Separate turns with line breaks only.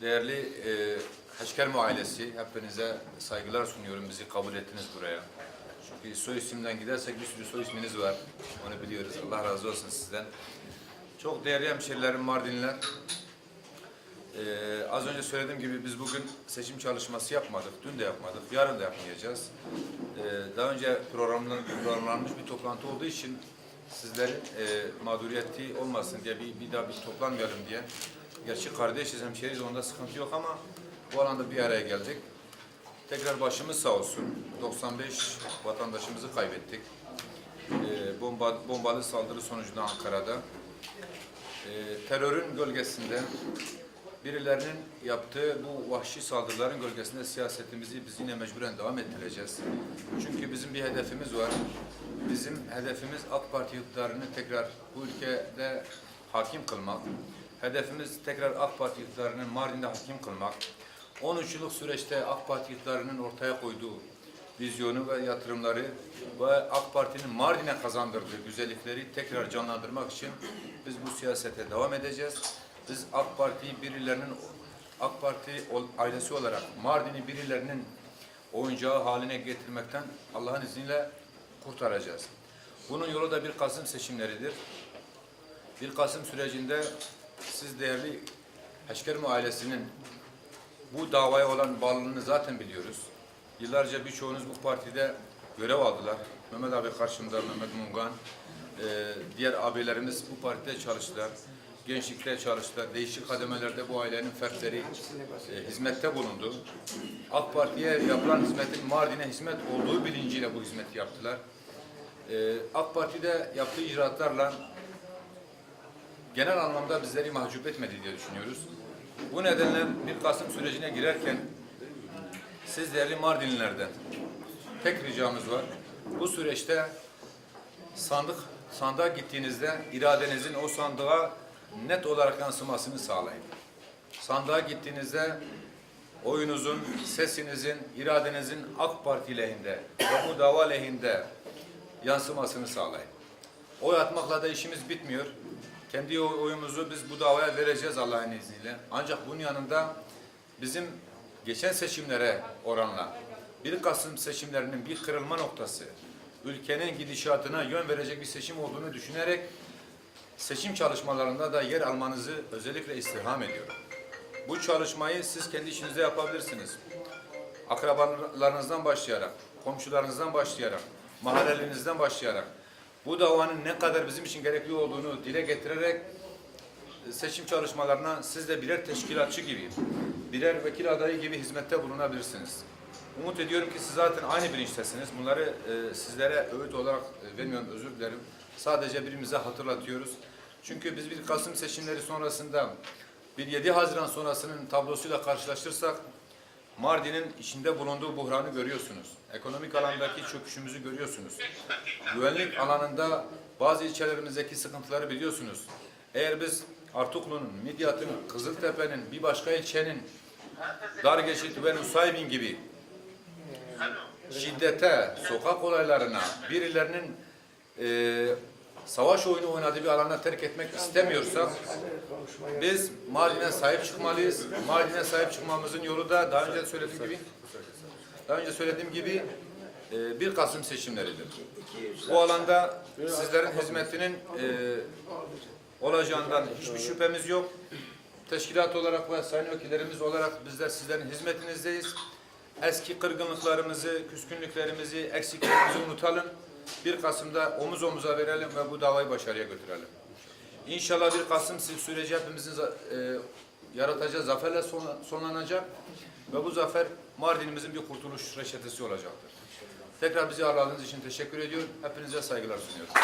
Değerli e, Haşkermi ailesi, hepinize saygılar sunuyorum. Bizi kabul ettiniz buraya. Çünkü soy isimden gidersek bir sürü soy isminiz var. Onu biliyoruz. Allah razı olsun sizden. Çok değerli hemşerilerim Mardinliler. Ee, az önce söylediğim gibi biz bugün seçim çalışması yapmadık. Dün de yapmadık. Yarın da yapmayacağız. Ee, daha önce programlan- programlanmış bir toplantı olduğu için sizlerin e, mağduriyeti olmasın diye bir, bir daha bir toplanmayalım diye. Gerçi kardeşiz, hemşeriyiz onda sıkıntı yok ama bu alanda bir araya geldik. Tekrar başımız sağ olsun. 95 vatandaşımızı kaybettik. Ee, bomba, bombalı saldırı sonucunda Ankara'da. Ee, terörün gölgesinde birilerinin yaptığı bu vahşi saldırıların gölgesinde siyasetimizi biz yine mecburen devam ettireceğiz. Çünkü bizim bir hedefimiz var. Bizim hedefimiz AK Parti iktidarını tekrar bu ülkede hakim kılmak. Hedefimiz tekrar AK Parti iktidarını Mardin'de hakim kılmak. 13 yıllık süreçte AK Parti iktidarının ortaya koyduğu vizyonu ve yatırımları ve AK Parti'nin Mardin'e kazandırdığı güzellikleri tekrar canlandırmak için biz bu siyasete devam edeceğiz. Biz AK Parti'yi birilerinin AK Parti ailesi olarak Mardin'i birilerinin oyuncağı haline getirmekten Allah'ın izniyle kurtaracağız. Bunun yolu da bir Kasım seçimleridir. Bir Kasım sürecinde siz değerli Heşkermi ailesinin bu davaya olan bağlılığını zaten biliyoruz. Yıllarca birçoğunuz bu partide görev aldılar. Mehmet abi karşımda, Mehmet Mungan. Ee, diğer abilerimiz bu partide çalıştılar. Gençlikte çalıştılar. Değişik kademelerde bu ailenin fertleri e, hizmette bulundu. AK Parti'ye yapılan hizmetin Mardin'e hizmet olduğu bilinciyle bu hizmeti yaptılar. Ee, AK Parti'de yaptığı icraatlarla genel anlamda bizleri mahcup etmedi diye düşünüyoruz. Bu nedenle bir Kasım sürecine girerken siz değerli Mardinlilerden tek ricamız var. Bu süreçte sandık sandığa gittiğinizde iradenizin o sandığa net olarak yansımasını sağlayın. Sandığa gittiğinizde oyunuzun, sesinizin, iradenizin AK Parti lehinde ve bu dava lehinde yansımasını sağlayın. Oy atmakla da işimiz bitmiyor. Kendi oy- oyumuzu biz bu davaya vereceğiz Allah'ın izniyle. Ancak bunun yanında bizim geçen seçimlere oranla 1 Kasım seçimlerinin bir kırılma noktası, ülkenin gidişatına yön verecek bir seçim olduğunu düşünerek seçim çalışmalarında da yer almanızı özellikle istirham ediyorum. Bu çalışmayı siz kendi işinizde yapabilirsiniz. Akrabalarınızdan başlayarak, komşularınızdan başlayarak, mahallelinizden başlayarak bu davanın ne kadar bizim için gerekli olduğunu dile getirerek e, seçim çalışmalarına siz de birer teşkilatçı gibi, birer vekil adayı gibi hizmette bulunabilirsiniz. Umut ediyorum ki siz zaten aynı bilinçtesiniz. Bunları e, sizlere öğüt olarak e, vermiyorum, özür dilerim. Sadece birbirimize hatırlatıyoruz. Çünkü biz bir Kasım seçimleri sonrasında bir 7 Haziran sonrasının tablosuyla karşılaştırsak Mardin'in içinde bulunduğu buhranı görüyorsunuz. Ekonomik alandaki çöküşümüzü görüyorsunuz. Güvenlik alanında bazı ilçelerimizdeki sıkıntıları biliyorsunuz. Eğer biz Artuklu'nun, Midyat'ın, Kızıltepe'nin, bir başka ilçenin, Dargeçit ve Nusaybin gibi şiddete, sokak olaylarına, birilerinin e, savaş oyunu oynadığı bir alana terk etmek istemiyorsak biz Mardin'e sahip çıkmalıyız. Mardin'e sahip çıkmamızın yolu da daha önce söylediğim gibi daha önce söylediğim gibi e, 1 Kasım seçimleridir. Bu alanda sizlerin hizmetinin e, olacağından hiçbir şüphemiz yok. Teşkilat olarak ve sayın vekillerimiz olarak bizler sizlerin hizmetinizdeyiz. Eski kırgınlıklarımızı, küskünlüklerimizi, eksiklerimizi unutalım. 1 Kasım'da omuz omuza verelim ve bu davayı başarıya götürelim. İnşallah 1 Kasım süreci hepimizin e, yaratacağı zaferle son- sonlanacak ve bu zafer Mardin'imizin bir kurtuluş reçetesi olacaktır. Tekrar bizi ağırladığınız için teşekkür ediyorum. Hepinize saygılar sunuyorum.